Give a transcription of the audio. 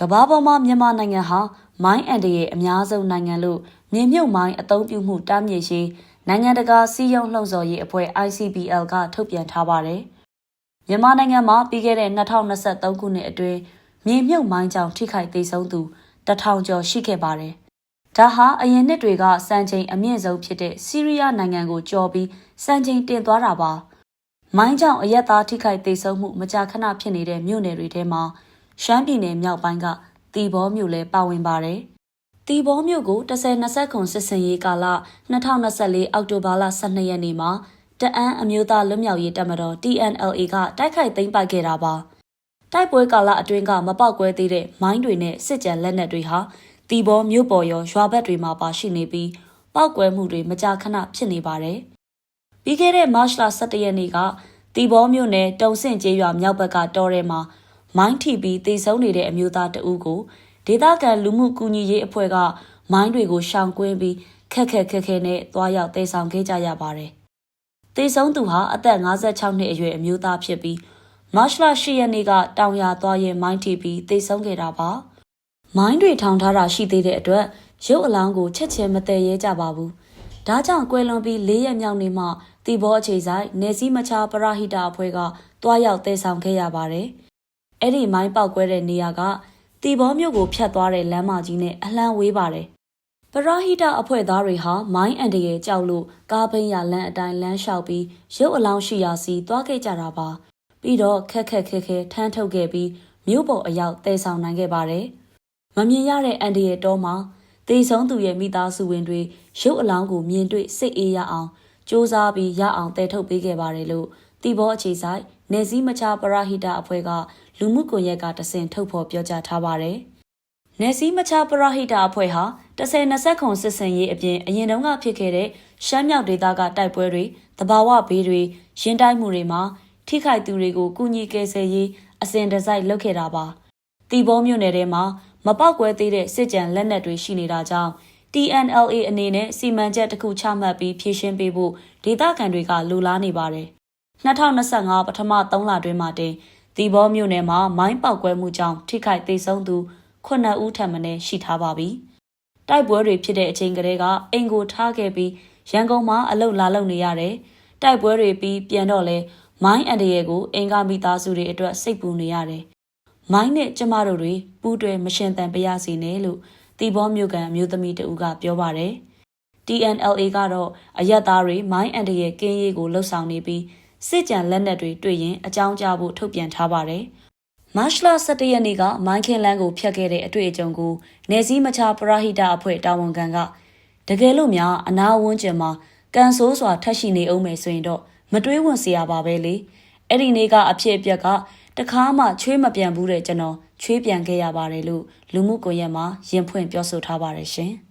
ကမ္ဘာပေါ်မှာမြန်မာနိုင်ငံဟာမိုင်းအန်တရဲ့အများဆုံးနိုင်ငံလို့မြေမြုပ်မိုင်းအသုံးပြုမှုတားမြစ်ရေးနိုင်ငံတကာစီးရုံးလှုံ့ဆော်ရေးအဖွဲ့ ICBL ကထုတ်ပြန်ထားပါတယ်။မြန်မာနိုင်ငံမှာပြီးခဲ့တဲ့2023ခုနှစ်အတွင်းမြေမြုပ်မိုင်းကြောင့်ထိခိုက်သေးဆုံးသူ1000ကျော်ရှိခဲ့ပါတယ်။ဒါဟာအရင်နှစ်တွေကစံချိန်အမြင့်ဆုံးဖြစ်တဲ့ဆီးရီးယားနိုင်ငံကိုကျော်ပြီးစံချိန်တင်သွားတာပါ။မိုင်းကြောင့်အရက်သားထိခိုက်သေးဆုံးမှုမကြာခဏဖြစ်နေတဲ့မြို့နယ်တွေထဲမှာ ရှမ်းပြည်နယ်မြောက်ပိုင်းကတီဘောမြို့လည်းပါဝင်ပါတယ်။တီဘောမြို့ကို10-20ခုစစ်စင်ရေးကာလ2024အောက်တိုဘာလ12ရက်နေ့မှာတအန်းအမျိုးသားလွတ်မြောက်ရေးတပ်မတော် TNLA ကတိုက်ခိုက်သိမ်းပိုက်ခဲ့တာပါ။တိုက်ပွဲကာလအတွင်းကမပောက်ကွဲသေးတဲ့မိုင်းတွေနဲ့စစ်ကြံလက်နက်တွေဟာတီဘောမြို့ပေါ်ရောရွာဘက်တွေမှာပါရှိနေပြီးပောက်ကွဲမှုတွေမကြာခဏဖြစ်နေပါတယ်။ပြီးခဲ့တဲ့မတ်လ17ရက်နေ့ကတီဘောမြို့နယ်တုံဆင့်ကျေးရွာမြောက်ဘက်ကတောထဲမှာ မိုင်းထိပြီးတေဆုံးနေတဲ့အမျိုးသားတဦးကိုဒေသခံလူမှုကူညီရေးအဖွဲ့ကမိုင်းတွေကိုရှောင်ကွင်းပြီးခက်ခက်ခက်ခဲနဲ့တွားရောက်တေဆောင်ခဲ့ကြရပါတယ်။တေဆုံးသူဟာအသက်56နှစ်အရွယ်အမျိုးသားဖြစ်ပြီးမတ်လ10ရက်နေ့ကတောင်ယာသွားရင်မိုင်းထိပြီးတေဆုံးခဲ့တာပါ။မိုင်းတွေထောင်ထားတာရှိသေးတဲ့အတွက်ရုပ်အလောင်းကိုချက်ချင်းမတည်ရဲကြပါဘူး။ဒါကြောင့်ကွယ်လွန်ပြီး၄ရက်မြောက်နေ့မှတီဘောအခြေဆိုင်နေစည်းမချပရဟိတအဖွဲ့ကတွားရောက်တေဆောင်ခဲ့ရပါတယ်။ အဲ့ဒီမိုင်းပေါက်ကွဲတဲ့နေရာကတီဘောမြို့ကိုဖြတ်သွားတဲ့လမ်းမကြီးနဲ့အလှမ်းဝေးပါတယ်။ပရဟိတအဖွဲ့သားတွေဟာမိုင်းအန်တရဲ့ကြောက်လို့ကားဘိန်းရလမ်းအတိုင်းလမ်းလျှောက်ပြီးရုပ်အလောင်းရှိရာစီသွားခဲ့ကြတာပါ။ပြီးတော့ခက်ခက်ခဲခဲထမ်းထုတ်ခဲ့ပြီးမြို့ပေါ်အရောက်တည်ဆောင်နိုင်ခဲ့ပါတယ်။မမြင်ရတဲ့အန်တရဲ့တောမှာတေဆုံးသူရဲ့မိသားစုဝင်တွေရုပ်အလောင်းကိုမြင်တွေ့စိတ်အေးရအောင်စူးစမ်းပြီးရအောင်တည်ထုတ်ပေးခဲ့ပါတယ်လို့တီဘောအခြေဆိုင်နေစည်းမချပရဟိတအဖွဲ့က လူမှုကွန်ရက်ကတဆင်ထုတ်ဖော်ပြောကြားထားပါတယ်။နေစည်းမချပရဟိတအဖွဲ့ဟာ10-20ခုစစ်စင်ရေးအပြင်အရင်တုန်းကဖြစ်ခဲ့တဲ့ရှမ်းမြောက်ဒေသကတိုက်ပွဲတွေတဘာဝဘေးတွေရင်တိုက်မှုတွေမှာထိခိုက်သူတွေကိုကုညီကယ်ဆယ်ရေးအစဉ်တစိုက်လုပ်ခဲ့တာပါ။တီဘောမြို့နယ်ထဲမှာမပောက်ကွဲသေးတဲ့စစ်ကြံလက်နက်တွေရှိနေတာကြောင့် TNLA အနေနဲ့စီမံချက်တစ်ခုချမှတ်ပြီးဖြည့်ရှင်းပေးဖို့ဒေသခံတွေကလိုလားနေပါတယ်။2025ပထမ3လတွင်မှတင် ဒီဘောမြို့နယ်မှာမိုင်းပေါက်ကွဲမှုကြောင့်ထိခိုက်သေးဆုံးသူ9ဦးထပ်မံရှိထားပါပြီ။တိုက်ပွဲတွေဖြစ်တဲ့အချိန်ကလေးကအင်ကိုထားခဲ့ပြီးရန်ကုန်မှာအလုတ်လာလုပ်နေရတယ်။တိုက်ပွဲတွေပြီးပြန်တော့လဲမိုင်းအန်တရဲကိုအင်္ဂါမိသားစုတွေအတွက်စိတ်ပူနေရတယ်။မိုင်းနဲ့ကျမတို့တွေပူးတွဲမရှင်တန်ပြရစီနဲ့လို့တီဘောမြို့ကန်မျိုးသမီးတဦးကပြောပါတယ်။ TNLA ကတော့အရက်သားတွေမိုင်းအန်တရဲကင်းရေးကိုလှုပ်ဆောင်နေပြီး စစ်ကြံလက်နက်တွေတွေ့ရင်အကြောင်းကြားဖို့ထုတ်ပြန်ထားပါတယ်။မတ်လ17ရက်နေ့ကမိုင်းခင်လန်းကိုဖျက်ခဲ့တဲ့အတွေ့အကြုံကိုနေစည်းမချပရဟိတအဖွဲ့တာဝန်ခံကတကယ်လို့များအနာဝန်းကျင်မှာကန်ဆိုးစွာထက်ရှိနေအောင်မယ်ဆိုရင်တော့မတွေးဝွင့်စရာပါပဲလေ။အဲ့ဒီနေ့ကအဖြစ်အပျက်ကတခါမှချွေးမပြန်ဘူးတဲ့ကျွန်တော်ချွေးပြန်ခဲ့ရပါတယ်လို့လူမှုကွန်ရက်မှာရင်ဖွင့်ပြောဆိုထားပါတယ်ရှင်။